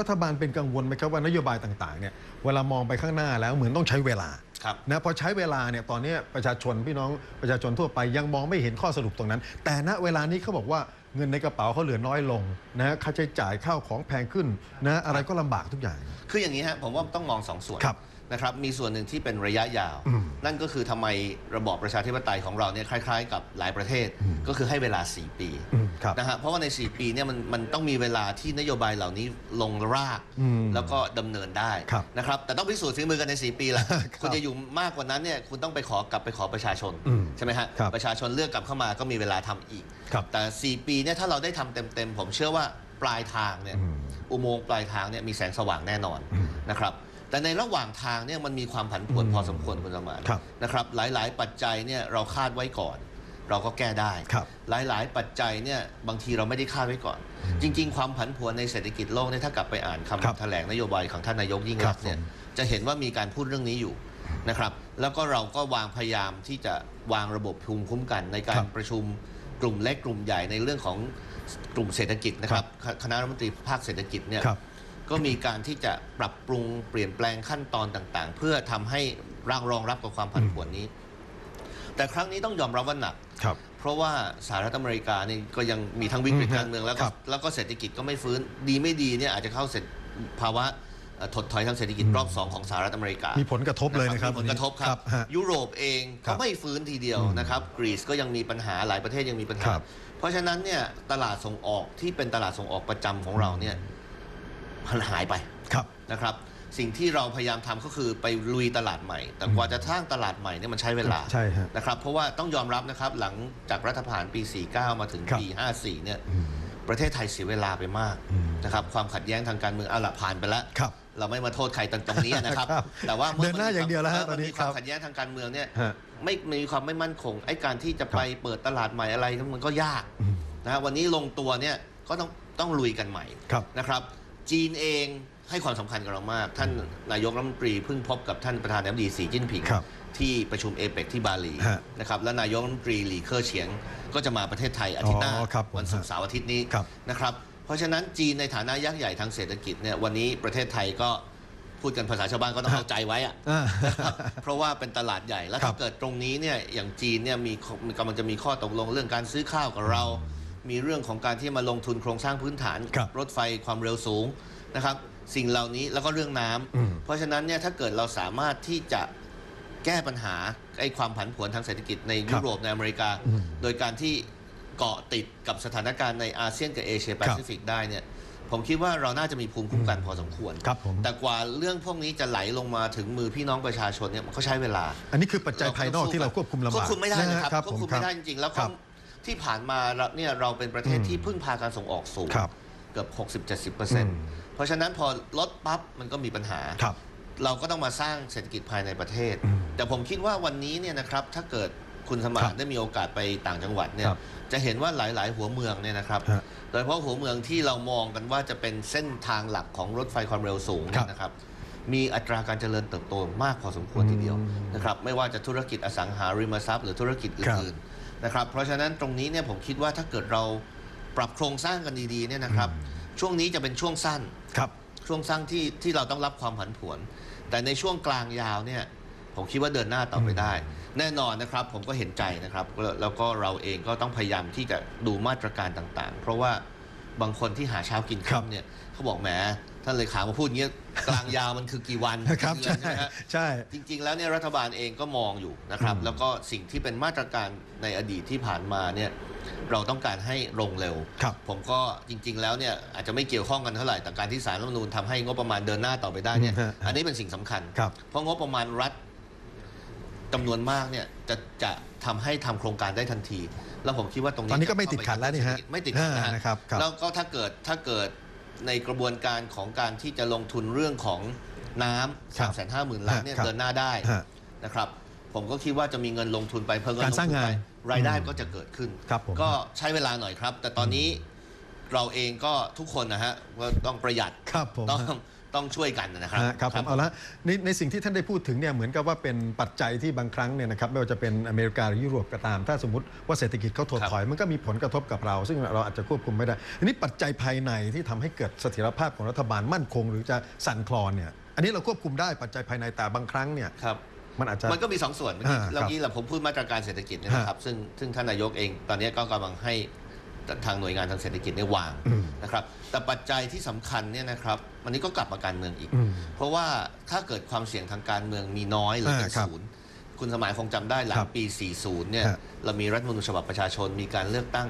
รัฐบาลเป็นกังวลไหมครับว่านโยบายต่างๆเนี่ยเวลามองไปข้างหน้าแล้วเหมือนต้องใช้เวลาครับนะพอใช้เวลาเนี่ยตอนนี้ประชาชนพี่น้องประชาชนทั่วไปยังมองไม่เห็นข้อสรุปตรงนั้น แต่ณเวลานี้เขาบอกว่าเงินในกระเป๋าเขาเหลือน้อยลงนะค่าใช้จ่ายข้าวของแพงขึ้นนะอะไรก็ลำบากทุกอย่าง คืออย่างนี้ฮะผมว่าต้องมองสองส่วนครับ นะครับมีส่วนหนึ่งที่เป็นระยะยาวอืมนั่นก็คือทำไมระบอบประชาธิปไตยของเราเนี่ยคล้าย ๆ กับหลายประเทศก็คือให้เวลา 4 ปีอืมครับนะฮะเพราะว่าใน 4 ปีเนี่ยมันมันต้องมีเวลาที่นโยบายเหล่านี้ลงรากอืมแล้วก็ดำเนินได้ครับนะครับแต่ต้องพิสูจน์ฝีมือกันใน 4 ปีแหละครับคุณจะอยู่มากกว่านั้นเนี่ยคุณต้องไปขอกลับไปขอประชาชนอืมใช่ไหมฮะครับประชาชนเลือกกลับเข้ามาก็มีเวลาทำอีกครับแต่ 4 ปีเนี่ยถ้าเราได้ทำเต็มๆผมเชื่อว่าปลายทางเนี่ยอืมอุโมงค์ปลายทางเนี่ยมีแสงสว่างแน่นอนอืมนะครับ แต่ในระหว่างทางเนี่ยมันมีความผันผวนอืมพอสมควรคุณสมานครับนะครับ หลายๆ ปัจจัยเนี่ยเราคาดไว้ก่อน เราก็แก้ได้ ครับหลายๆ ปัจจัยเนี่ยบางทีเราไม่ได้คาดไว้ก่อน จริง ๆ ความผันผวนในเศรษฐกิจโลกเนี่ยถ้ากลับไปอ่านครับ คำแถลงนโยบายของท่านนายกยิ่งรักษณ์เนี่ยครับผมจะเห็นว่ามีการพูดเรื่องนี้อยู่นะครับ แล้วก็เราก็วางพยายามที่จะวางระบบภูมิคุ้มกันในการประชุมกลุ่มเล็กกลุ่มใหญ่ในเรื่องของกลุ่มเศรษฐกิจนะครับคณะรัฐมนตรีภาคเศรษฐกิจเนี่ย ครับ ก็มีการที่จะปรับปรุงเปลี่ยนแปลงขั้นตอนต่างๆ เพื่อทำให้ร่างรองรับกับความผันผวนนี้ แต่ครั้งนี้ต้องยอมรับว่าหนักครับเพราะว่าสหรัฐอเมริกานี่ก็ยังมีทั้งวิกฤตอืมการเมืองแล้วคก็รับแล้วก็เศรษฐกิจก็ไม่ฟื้นดีไม่ดีเนี่ยอาจจะเข้าเสร็จภาวะเอ่อถดถอยทางเศรษฐกิจรอบสองของสหรัฐอเมริกา มีผลกระทบเลยนะครับ มีผลกระทบครับฮะยุโรปเองครัก็บไม่ฟื้นทีเดียวนะครับ กรีซก็ยังมีปัญหาหลายประเทศยังมีปัญหาครับเพราะฉะนั้นเนี่ยตลาดส่งออกที่เป็นตลาดส่งออกประจำของเราเนี่ย มันหายไปครับนะครับ สิ่งที่เราพยายามทำก็คือไปลุยตลาดใหม่ แต่กว่าจะสร้างตลาดใหม่เนี่ยมันใช้เวลาใช่ฮะนะครับเพราะว่าต้องยอมรับนะครับหลังจากรัฐประหารปี 49 มาถึงครับปี 54 เนี่ยอืมประเทศไทยเสียเวลาไปมากอืมนะครับความขัดแย้งทางการเมืองเอาละผ่านไปแล้วครับเราไม่มาโทษใครตรงตรงนี้นะครับครับแต่ว่ามื่เดินหน้าอย่างเดียวแล้วฮะมัตอนนี้มีความครับขัดแย้งทางการเมืองเนี่ยฮะไม่มีความไม่มั่นคงไอ้การที่จะไปเปิดตลาดใหม่อะไรมันก็ยากอืมนะฮะวันนี้ลงตัวเนี่ยก็ต้องต้องลุยกันใหม่ครับนะครับ จีนเองให้ความสำคัญกับเรามาก ท่านนายกรัฐมนตรีเพิ่งพบกับท่านประธานาธิบดีสีจิ้นผิงครับที่ประชุมเอเปกที่บาหลีฮะนะครับและนายกรัฐมนตรีหลีเคอร์เฉียง ก็จะมาประเทศไทยอาทิตย์หน้าอ๋อครับผมวันศุกร์เสาร์อาทิตย์นี้ครับนะครับเพราะฉะนั้นจีนในฐานะยักษ์ใหญ่ทางเศรษฐกิจเนี่ยวันนี้ประเทศไทยก็พูดกันภาษาชาวบ้านก็ต้องเข้าใจไว้อะอ่านะครับเพราะว่าเป็นตลาดใหญ่แล้วครัถ้าบเกิดตรงนี้เนี่ยอย่างจีนเนี่ยมีมีกำลังจะมีข้อตกลงเรื่องการซื้อข้าวกับเรา มีเรื่องของการที่มาลงทุนโครงสร้างพื้นฐานครับรถไฟความเร็วสูงนะครับ สิ่งเหล่านี้แล้วก็เรื่องน้ำอืม เพราะฉะนั้นเนี่ยถ้าเกิดเราสามารถที่จะแก้ปัญหาไอ้ความผันผวนทางเศรษฐกิจในครัยุบโรปในอเมริกา อืมโดยการที่เกาะติดกับสถานการณ์ในอาเซียนกับเอเชียแปซิฟิกได้เนี่ยผมคิดว่าเราน่าจะมีภูมิคุ้มกันพอสมควร ครับผม แต่กว่าเรื่องพวกนี้จะไหลลงมาถึงมือพี่น้องประชาชนเนี่ยมันก็ใช้เวลา อันนี้คือปัจจัยภายนอกที่เราควบคุมลำบากควบคุมไม่ได้นะครับนะฮะควบคุมผมไม่ได้จริงๆ แล้วคก็รับ ที่ผ่านมาเราเนี่ยเราเป็นประเทศอืมที่พึ่งพาการส่งออกสูงครับ เกือบ 60-70%เปอร์อืเซ็นต์มเพราะฉะนั้นพอลดปั๊บมันก็มีปัญหา ครับ เราก็ต้องมาสร้างเศรษฐกิจภายในประเทศ อืมแต่ผมคิดว่าวันนี้เนี่ยนะครับถ้าเกิดคุณสมาครัร์บทได้มีโอกาสไปต่างจังหวัดเนี่ยครับจะเห็นว่าหลาย ๆ หัวเมืองเนี่ยนะครับ ฮะโดยเฉพาะหัวเมืองที่เรามองกันว่าจะเป็นเส้นทางหลักของรถไฟความเร็วสูงครัเนี่บยนะครับ มีอัตราการเจริญเติบโตมากพอสมควรทีเดียวอืมนะครับไม่ว่าจะธุรกิจอสังหาริมทรัพย์หรือธุรกิจครับอื่นๆ นะครับเพราะฉะนั้นตรงนี้เนี่ยผมคิดว่าถ้าเกิดเราปรับโครงสร้างกันดีๆเนี่ยนะครับ ช่วงนี้จะเป็นช่วงสั้นครับช่วงสั้นที่ที่เราต้องรับความผันผวน แต่ในช่วงกลางยาวเนี่ยผมคิดว่าเดินหน้าต่อไปได้ แน่นอนนะครับผมก็เห็นใจนะครับแล้วแล้วก็เราเองก็ต้องพยายามที่จะดูมาตรการต่างๆ เพราะว่า บางคนที่หาเช้ากินครับค่ำเนี่ยเขาบอกแหมท่านเลขามาพูดอย่างเงี้ยกลางยาวมันคือกี่วันนะครับกี่เดือนใช่ใช่ไหมฮะใช่ จริง ๆ แล้วเนี่ยรัฐบาลเองก็มองอยู่นะครับอืมแล้วก็สิ่งที่เป็นมาตรการในอดีตที่ผ่านมาเนี่ยเราต้องการให้ลงเร็วครับผมก็จริง ๆ แล้วเนี่ยอาจจะไม่เกี่ยวข้องกันเท่าไหร่แต่การที่สารรัฐธรรมนูญทำให้งบประมาณเดินหน้าต่อไปได้เนี่ยอืมฮะอันนี้เป็นสิ่งสำคัญครับเพราะงบประมาณรัฐจำนวนมากเนี่ยจะจะ ทำให้ทำโครงการได้ทันที แล้วผมคิดว่าตรงนี้ตอนนี้ก็ไม่ติดขัดแล้วนี่ฮะไม่ติดขัดนะอ่าฮะนะครับครับ แล้วก็ถ้าเกิดถ้าเกิดในกระบวนการของการที่จะลงทุนเรื่องของน้ำครัสามบแสนห้าหมื่นล้านเนี่ยครับ เดินหน้าได้ฮะ นะครับ ผมก็คิดว่าจะมีเงินลงทุนไปเพิ่มเงินการลงสร้างทุนงานไปรายได้ก็จะเกิดขึ้น ครับผม ก็ใช้เวลาหน่อยครับ แต่ตอนนี้เราเองก็ทุกคนนะฮะก็ต้องประหยัดครับผม ต้อง ต้องช่วยกันนะครับฮะครับผมเอาละในในสิ่งที่ท่านได้พูดถึงเนี่ยเหมือนกับว่าเป็นปัจจัยที่บางครั้งเนี่ยนะครับไม่ว่าจะเป็นอเมริกาหรือยุโรปก็ตาม ถ้าสมมติว่าเศรษฐกิจเขาถดถอย มันก็มีผลกระทบกับเรา ซึ่งเราอาจจะควบคุมไม่ได้อันนี้ปัจจัยภายในที่ทำให้เกิดเสถียรภาพของรัฐบาลมั่นคง หรือจะสั่นคลอนเนี่ยอันนี้เราควบคุมได้ปัจจัยภายในแต่บางครั้งเนี่ยครับมันอาจจะมันก็มีสองส่วนเมื่อกี้อ่าครับเมื่อกี้เราผมพูดมาตรการเศรษฐกิจเนยนะครับ ซึ่งซึ่งท่านนายกเอง ตอนนี้ก็กำลังให้ ทางหน่วยงานทางเศรษฐกิจเนี่ยวางอืมนะครับ แต่ปัจจัยที่สำคัญเนี่ยนะครับวันนี้ก็กลับมาการเมืองอีกอืมเพราะว่าถ้าเกิดความเสี่ยงทางการเมืองมีน้อยหรือเป็นอ่าครับศูนย์คุณสมัยคงจำได้หลัคงรับปี 40 เนี่ยฮะเรามีรัฐธรรมนูญฉบับประชาชนมีการเลือกตั้ง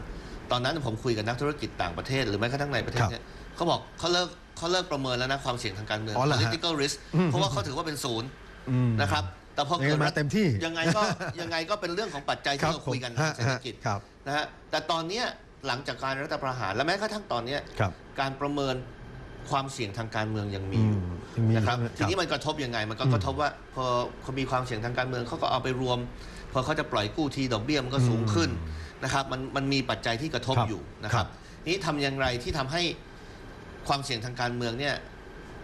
ตอนนั้นผมคุยกับนักธุรกิจต่างประเทศ หรือแม้กระทั่งในประเทศเนี่ยเขาบอกเขาเลิกเขาเลิกประเมินแล้วนะความเสี่ยงทางการเมืองอ๋อเหรอฮะ political risk อืมเพราะว่าเขาถือว่าเป็นศูนย์อืมนะครับแต่พอยังไงเกิดมาเต็มที่ยังไงก็ยังไงก็เป็นเรื่องของปัจจัยครัที่บเราคุยกันผมทางเศรษฐกิจฮะครับนะฮะแต่ตอนเนี้ย หลังจากการรัฐประหาร และแม้กระทั่งตอนเนี้ยครับการประเมินความเสี่ยงทางการเมืองยังมีอือยู่มยังมีนะครับครับทีนี้มันกระทบยังไง มันก็อืมกระทบว่าพอเขามีความเสี่ยงทางการเมืองเขาก็เอาไปรวม พอเขาจะปล่อยกู้ทีดอกเบี้ยมันก็สูงขึ้นนะครับมันมันมีปัจจัยที่กระทบครับอยู่นะคครัรับบนี้ทำอย่างไรที่ทำให้ความเสี่ยงทางการเมืองเนี่ย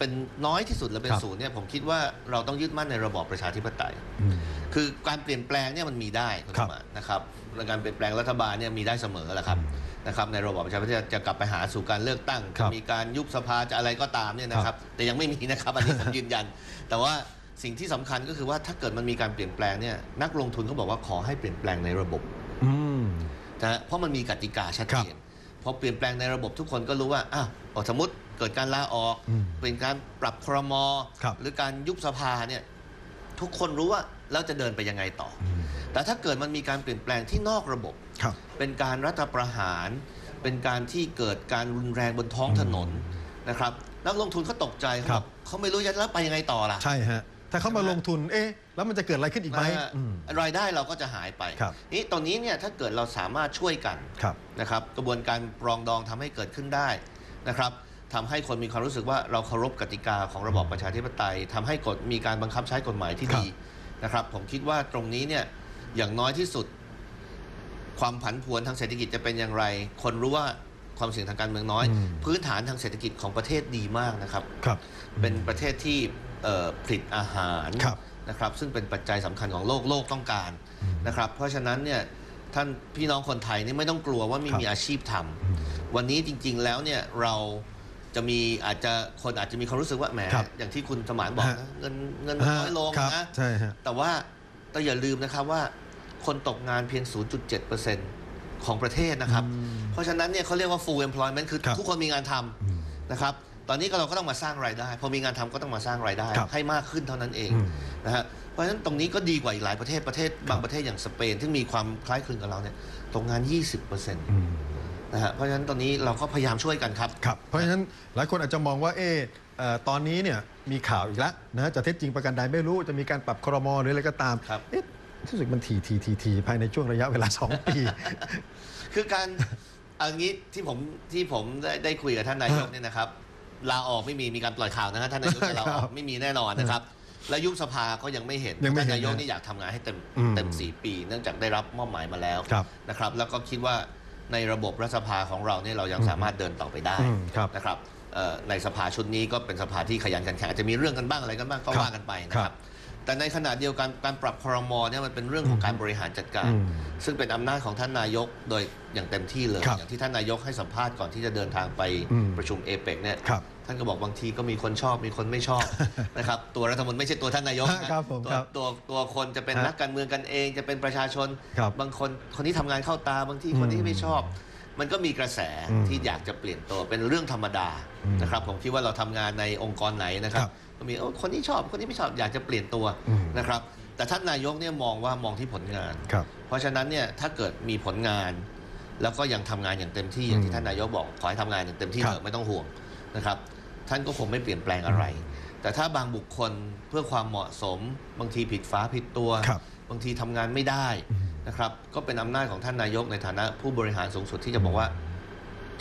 เป็นน้อยที่สุดและเป็นครับศูนย์เนี่ยผมคิดว่าเราต้องยึดมั่นในระบอบประชาธิปไตยอืมคือการเปลี่ยนแปลงเนี่ยมันมีได้คุณครัสบมานนะครับและการเปลี่ยนแปลงรัฐบาลเนี่ยมีได้เสมอแหละครับนะครับในระบอบประชาธิปไตยจะกลับไปหาสู่การเลือกตั้งครัจะบมีการยุบสภาจะอะไรก็ตามเนี่ยนะครับ แต่ยังไม่มีนะครับอันนี้ผมยืนยัน แต่ว่าสิ่งที่สำคัญก็คือว่าถ้าเกิดมันมีการเปลี่ยนแปลงเนี่ยนักลงทุนเขาบอกว่าขอให้เปลี่ยนแปลงในระบบอืมนะฮะเพราะมันมีกติกาชัดเจนพอเปลี่ยนแปลงในระบบทุกคนก็รู้ว่าอ้าวอ๋อสมมติ เกิดการลาออก อืมเป็นการปรับครมครับ หรือการยุบสภาเนี่ยทุกคนรู้ว่าแล้วจะเดินไปยังไงต่ออมแต่ถ้าเกิดมันมีการเปลี่ยนแปลงที่นอกระบบ ครับ เป็นการรัฐประหาร เป็นการที่เกิดการรุนแรงบนท้องถนนนะครับ นักลงทุนเขาตกใจเขาครับอบกเขาไม่รู้จะแล้วไปยังไงต่อล่ะ ใช่ฮะ ถ้าเขามาลงทุน เอ๊ะ แล้วมันจะเกิดอะไรขึ้นอีกไหมนะฮะอืม รายได้เราก็จะหายไป ครับ นี่ตอนนี้เนี่ยถ้าเกิดเราสามารถช่วยกันครับ นะครับ กระบวนการปรองดองทำให้เกิดขึ้นได้นะครับ ทำให้คนมีความรู้สึกว่าเราเคารพกติกาของระบอบประชาธิปไตยทำให้กฎมีการบังคับใช้กฎหมายที่ครับดีนะครับ ผมคิดว่าตรงนี้เนี่ยอย่างน้อยที่สุด ความผันผวนทางเศรษฐกิจจะเป็นอย่างไร คนรู้ว่าความเสี่ยงทางการเมืองน้อยอืมพื้นฐานทางเศรษฐกิจของประเทศดีมากนะครับครับเป็นประเทศที่เอ่อผลิตอาหารครับนะครับ ซึ่งเป็นปัจจัยสำคัญของโลกโลกต้องการนะครับ เพราะฉะนั้นเนี่ยท่านพี่น้องคนไทยนี่ไม่ต้องกลัวว่าไม่ครับมีอาชีพทำอืมวันนี้จริง ๆ แล้วเนี่ยเรา จะมีอาจจะคนอาจจะมีความรู้สึกว่าแหมครับอย่างที่คุณสมานบอกฮะนะเงินเงินมันน้อยลงครับนะใช่ฮะ แต่ว่าต้องอย่าลืมนะครับว่า คนตกงานเพียง 0.7%ของประเทศนะครับอืมเพราะฉะนั้นเนี่ยเขาเรียกว่า full employment คือครับทุกคนมีงานทำอืมนะครับ ตอนนี้ก็เราก็ต้องมาสร้างรายได้ พอมีงานทำก็ต้องมาสร้างรายได้ ครับให้มากขึ้นเท่านั้นเองอืม นะฮะเพราะฉะนั้นตรงนี้ก็ดีกว่าอีกหลายประเทศประเทศบางประเทศอย่างสเปนที่มีความคล้ายคลึงกับเราเนี่ยตกงาน 20%นอืมะฮะเพราะฉะนั้นตอนนี้เราก็พยายามช่วยกันครับ ครับ เพราะฉะนั้นหลายคนอาจจะมองว่าเอ๊ะเอ่อตอนนี้เนี่ยมีข่าวอีกแล้วนะจะเท็จจริงประการใดไม่รู้จะมีการปรับครมหรืออะไรก็ตามครับ เอ๊ะรู้สึกมันทีทีทีทีภายในช่วงระยะเวลา 2 ปี คือการเอางี้ที่ผมที่ผมได้ได้คุยกับท่านนายกเนี่ยนะครับลาออกไม่มีมีการปล่อยข่าวนะฮะท่านนายกจะลาออครักบไม่มีแน่นอนนะครับและยุบสภาก็ยังไม่เห็นยังไม่ท่านเห็นนายกนะนี่อยากทำงานให้เต็มอืมเต็มสี่ปี เนื่องจากได้รับมอบหมายมาแล้วครับ นะครับ แล้วก็คิดว่า ในระบบรัฐสภาของเราเนี่ยเรายังสามารถเดินต่อไปได้อืมครับนะครับเอ่อในสภาชุดนี้ก็เป็นสภาที่ขยันขันแข็งอาจจะมีเรื่องกันบ้างอะไรกันบ้างก็ครับว่ากันไปนะคครัรับบแต่ในขณะเดียวกันการปรับครมเนี่ยมันเป็นเรื่องของการบริหารจัดการ อืมซึ่งเป็นอำนาจของท่านนายกโดยอย่างเต็มที่เลย ครับอย่างที่ท่านนายกให้สัมภาษณ์ก่อนที่จะเดินทางไปอืมประชุมเอเปกเนี่ย ครับ ท่านก็บอกบางทีก็มีคนชอบมีคนไม่ชอบนะครับตัวรัฐมนตรีไม่ใช่ตัวท่านนายกนะครับผมตัวครับตัวตัวคนจะเป็นฮะนักการเมืองกันเอง จะเป็นประชาชนครับบางคนคนที่ทำงานเข้าตาบางทีคนอืที่มไม่ชอบ มันก็มีกระแสอืมที่อยากจะเปลี่ยนตัวเป็นเรื่องธรรมดาอืมนะครับผมคิดว่าเราทำงานในองค์กรไหนนะครับครับก็มีเอ้าคนนี้ชอบคนนี้ไม่ชอบอยากจะเปลี่ยนตัวอืมนะครับแต่ท่านนายกเนี่ยมองว่ามองที่ผลงานครับเพราะฉะนั้นเนี่ยถ้าเกิดมีผลงาน แล้วก็ยังทำงานอย่างเต็มที่อย่างอืที่มท่านนายกบอกขอให้ทำงานอย่างเต็มที่ครับเถอะไม่ต้องห่วง นะครับ ท่านก็คงไม่เปลี่ยนแปลงอะไร แต่ถ้าบางบุคคลเพื่อความเหมาะสม บางทีผิดฟ้าผิดตัวครับบางทีทำงานไม่ได้อืมนะครับ ก็เป็นอำนาจของท่านนายกในฐานะผู้บริหารสูงสุดที่จะบอกว่า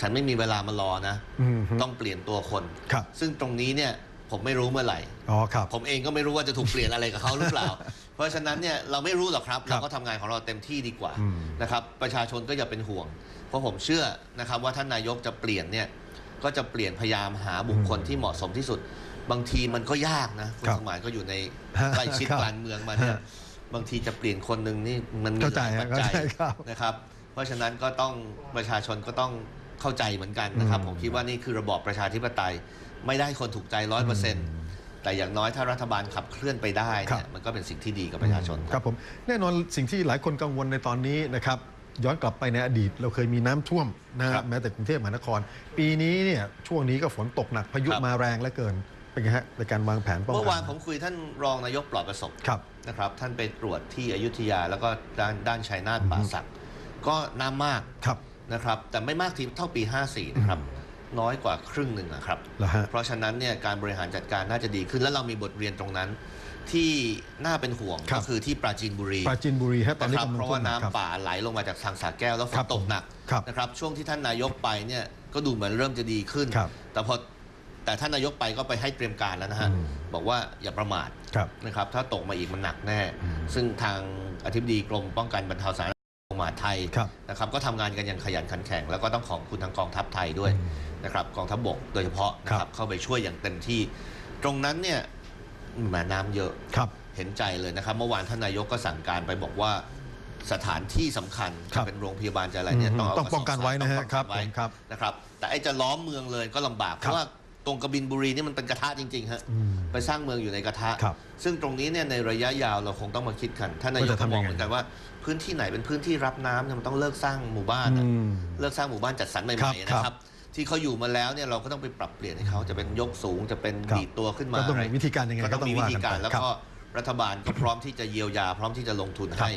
ฉันไม่มีเวลามารอนะอืมต้องเปลี่ยนตัวคนครับซึ่งตรงนี้เนี่ยผมไม่รู้เมื่อไหร่อ๋อครับ ผมเองก็ไม่รู้ว่าจะถูกเปลี่ยนอะไรกับเขาหรือเปล่า เพราะฉะนั้นเนี่ยเราไม่รู้หรอกครับครัเราบก็ทำงานของเราเต็มที่ดีกว่าอืมนะครับ ประชาชนก็อย่าเป็นห่วง เพราะผมเชื่อนะครับว่าท่านนายกจะเปลี่ยนเนี่ย ก็จะเปลี่ยนพยายามหาบุคคลที่เหมาะสมที่สุด บางทีมันก็ยากนะคุณครับสมานก็อยู่ในฮะใกล้ชิดครับการเมืองมาเนี่ยฮะบางทีจะเปลี่ยนคนหนึ่งนี่มันมีเข้าใจหลายปัจเข้าจัยใจครับนะครับ เพราะฉะนั้นก็ต้องประชาชนก็ต้องเข้าใจเหมือนกันนะครับอืมผมคิดว่านี่คือระบอบประชาธิปไตยไม่ได้คนถูกใจร้อยเปอร์เซ็นต์แต่อย่างน้อยถ้ารัฐบาลขับเคลื่อนไปได้ครัเนี่ยบมันก็เป็นสิ่งที่ดีกับประชาชนคครัรับบผมแน่นอนสิ่งที่หลายคนกังวลในตอนนี้นะครับ ย้อนกลับไปในอดีต เราเคยมีน้ำท่วมนะครัฮะบแม้แต่กรุงเทพมหานคร ปีนี้เนี่ยช่วงนี้ก็ฝนตกหนักพายุครับมาแรงเหลือเกินเป็นไงฮะในการวางแผนป้องกันเมื่อวานผมคุยท่านรองนายกปลอดประสบครับนะครับ ท่านไปตรวจที่อยุธยาแล้วก็ด้านด้านชัยนาทป่าสักก็น้ำมากครับนะครับ แต่ไม่มากทีเท่าปี 54 นะครับ น้อยกว่าครึ่งหนึ่งนะครับเหรอฮะเพราะฉะนั้นเนี่ยการบริหารจัดการน่าจะดีขึ้น แล้วเรามีบทเรียนตรงนั้น ที่น่าเป็นห่วงครับก็คือที่ปราจีนบุรี ปราจีนบุรีฮะตอนนะนี้ครับกำลังเพราะท่วว่ามหนักครับ น้ำป่าไหลลงมาจากทางสาแก้วแล้วฝครันบตกหนักครับนะครับ ช่วงที่ท่านนายกไปเนี่ยก็ดูเหมือนเริ่มจะดีขึ้น ครับแต่พอแต่ท่านนายกไปก็ไปให้เตรียมการแล้วนะฮะอืม บอกว่าอย่าประมาทครับ นะครับ ถ้าตกมาอีกมันหนักแน่ อืมซึ่งทางอธิบดีกรมป้องกันบรรเทาสาธารณภัยของมหาดไทยครับ นะครับ ก็ทำงานกันอย่างขยันขันแข็ง แล้วก็ต้องขอบคุณทางกองทัพไทยด้วย นะครับกองทัพบกโดยเฉพาะนะคครัรับบเข้าไปช่วยอย่างเต็มที่ ตรงนั้นเนี่ย แหมน้ำเยอะครับ เห็นใจเลยนะครับ เมื่อวานท่านนายกก็สั่งการไปบอกว่าสถานที่สำคัญครัจะบเป็นโรงพยาบาลจะอะไรเนี่ยอืมต้องเอาต้องป้องกันไว้นะฮะต้องป้องกันไว้ครับนะครับ แต่ไอ้จะล้อมเมืองเลยก็ลำบากเพครับราะว่าตรงกบินบุรีนี่มันเป็นกระทะจริงๆฮะอืมไปสร้างเมืองอยู่ในกระทะครับซึ่งตรงนี้เนี่ยในระยะยาวเราคงต้องมาคิดกันท่านนายกว่าจะก็ทำบยัอกงไงเหมือนกันว่าพื้นที่ไหนเป็นพื้นที่รับน้ำเนี่ยมันต้องเลิกสร้างหมู่บ้านอือะมเลิกสร้างหมู่บ้านจัดสรรใหครัม่บๆนะครับ ที่เขาอยู่มาแล้วเนี่ยเราก็ต้องไปปรับเปลี่ยนให้เขาจะเป็นยกสูงจะเป็นครับดีดตัวขึ้นมาก็ต้องอะไรวิธีการยังไงก็ก็ต้ต้อองงมีวิว่าธีกันการไปแล้วครับก็รัฐบาลก็พร้อมที่จะเยียวยา พร้อมที่จะลงทุนให้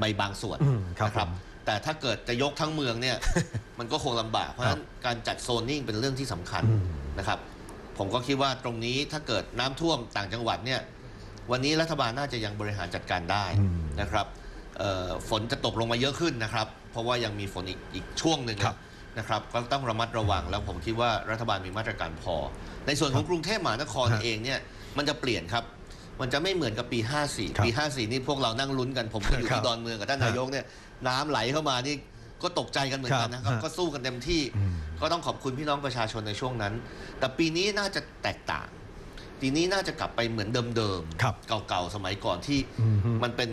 ใบบางส่วนอืมครับนะครับผมแต่ถ้าเกิดจะยกทั้งเมืองเนี่ย มันก็คงลำบาก เพราะฉะนั้นการจัดโซนนิ่งเป็นเรื่องที่สำคัญอืม นะครับ ผมก็คิดว่าตรงนี้ถ้าเกิดน้ำท่วมต่างจังหวัดเนี่ย วันนี้รัฐบาลน่าจะยังบริหารจัดการได้อืมนะครับเอ่อฝนจะตกลงมาเยอะขึ้นนะครับ เพราะว่ายังมีฝนอีกอีกช่วงหนึ่งครับ นะครับก็ต้องระมัดระวังแล้วผมคิดว่ารัฐบาลมีมาตรการพอ ในส่วนของกรุงเทพมหานครฮะเองเนี่ยมันจะเปลี่ยนครับ มันจะไม่เหมือนกับปีครับ54 ปี 54 นี่พวกเรานั่งลุ้นกันผมก็อยู่ครัที่บดอนเมืองกับท่านนายกเนี่ยน้ำไหลเข้ามานี่ก็ตกใจกันเหมือนกันนะคครัรับบก็สู้กันเต็มที่อืมก็ต้องขอบคุณพี่น้องประชาชนในช่วงนั้น แต่ปีนี้น่าจะแตกต่างปีนี้น่าจะกลับไปเหมือนเดิมครับเก่าๆสมัยก่อนที่อืมฮึมันเป็น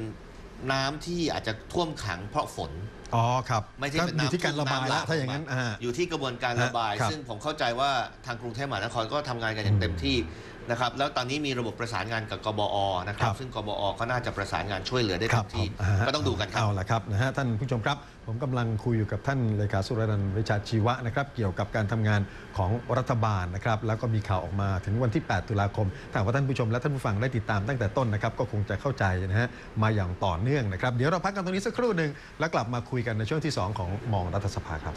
น้ำที่อาจจะท่วมขังเพราะฝนอ๋อครับไม่ใช่ก็เป็นอยู่น้ำที่การระบายน้ำหแล้ลาวกถ้าอย่างนั้นลงมอ่าอยู่ที่กระบวนการระบายครับซึ่งผมเข้าใจว่าทางกรุงเทพมหานครก็ทำงานกันอย่างเต็มที่ นะครับแล้วตอนนี้มีระบบประสานงานกับกบอนะครัครับบซึ่งกบอก็น่าจะประสานงานช่วยเหลือได้คเต็รับมที่ผมาฮะก็ต้องดูกันครับเอาละครับนะฮะท่านผู้ชมครับ ผมกำลังคุยอยู่กับท่านเลขาสุรนันท์วิชาชีวะนะครับ เกี่ยวกับการทำงานของรัฐบาลนะครับ แล้วก็มีข่าวออกมาถึงวันที่ 8 ตุลาคมถ้าหากว่าท่านผู้ชมและท่านผู้ฟังได้ติดตามตั้งแต่ต้นนะครับ ก็คงจะเข้าใจนะฮะมาอย่างต่อเนื่องนะครับ เดี๋ยวเราพักกันตรงนี้สักครู่หนึ่งแล้วกลับมาคุยกันในช่วงที่สองของมองรัฐสภาครับ